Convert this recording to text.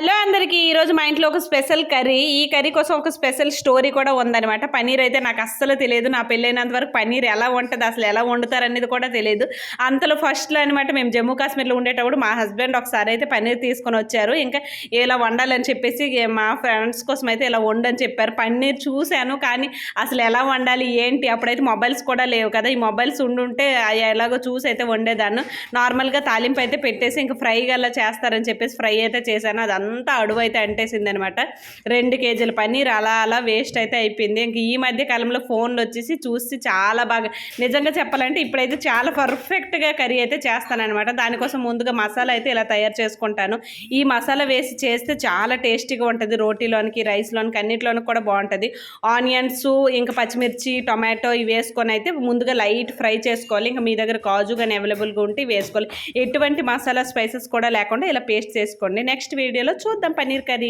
Hello అందరికీ ఈరోజు మా ఇంట్లో ఒక స్పెషల్ కర్రీ. ఈ కర్రీ కోసం ఒక స్పెషల్ స్టోరీ కూడా ఉందన్నమాట. పన్నీర్ అయితే నాకు అస్సలు తెలియదు. నా పెళ్ళైనంత వరకు పన్నీర్ ఎలా ఉంటుంది అసలు ఎలా వండుతారు అనేది కూడా తెలియదు. అంతలో ఫస్ట్లో అనమాట మేము జమ్మూ కాశ్మీర్లో ఉండేటప్పుడు మా హస్బెండ్ ఒకసారి అయితే పన్నీర్ తీసుకొని వచ్చారు. ఇంకా ఇలా వండాలని చెప్పేసి మా ఫ్రెండ్స్ కోసం అయితే ఇలా వండని చెప్పారు. పన్నీర్ చూశాను కానీ అసలు ఎలా వండాలి ఏంటి? అప్పుడైతే మొబైల్స్ కూడా లేవు కదా. ఈ మొబైల్స్ ఉండుంటే అవి ఎలాగో చూసి అయితే వండేదాన్ని. నార్మల్గా తాలింపు అయితే పెట్టేసి ఇంకా ఫ్రై గల్లా చేస్తారని చెప్పేసి ఫ్రై అయితే చేశాను. అది అంతా అడుగు అయితే అంటేసింది అనమాట రెండు కేజీల పన్నీర్ అలా అలా వేస్ట్ అయితే అయిపోయింది. ఇంక ఈ మధ్య కాలంలో ఫోన్లు వచ్చేసి చూసి చాలా బాగా నిజంగా చెప్పాలంటే ఇప్పుడైతే చాలా పర్ఫెక్ట్గా కర్రీ అయితే చేస్తానమాట దానికోసం ముందుగా మసాలా అయితే ఇలా తయారు చేసుకుంటాను. ఈ మసాలా వేసి చేస్తే చాలా టేస్టీగా ఉంటుంది. రోటీలోనికి రైస్లోనికి అన్నిటిలోనికి కూడా బాగుంటుంది. ఆనియన్స్ ఇంకా పచ్చిమిర్చి టొమాటో ఇవి వేసుకొని అయితే ముందుగా లైట్ ఫ్రై చేసుకోవాలి. ఇంకా మీ దగ్గర కాజు కానీ అవైలబుల్గా ఉంటే వేసుకోవాలి. ఎటువంటి మసాలా స్పైసెస్ కూడా లేకుండా ఇలా పేస్ట్ చేసుకోండి. నెక్స్ట్ వీడియోలో చూద్దాం పన్నీర్ కర్రీ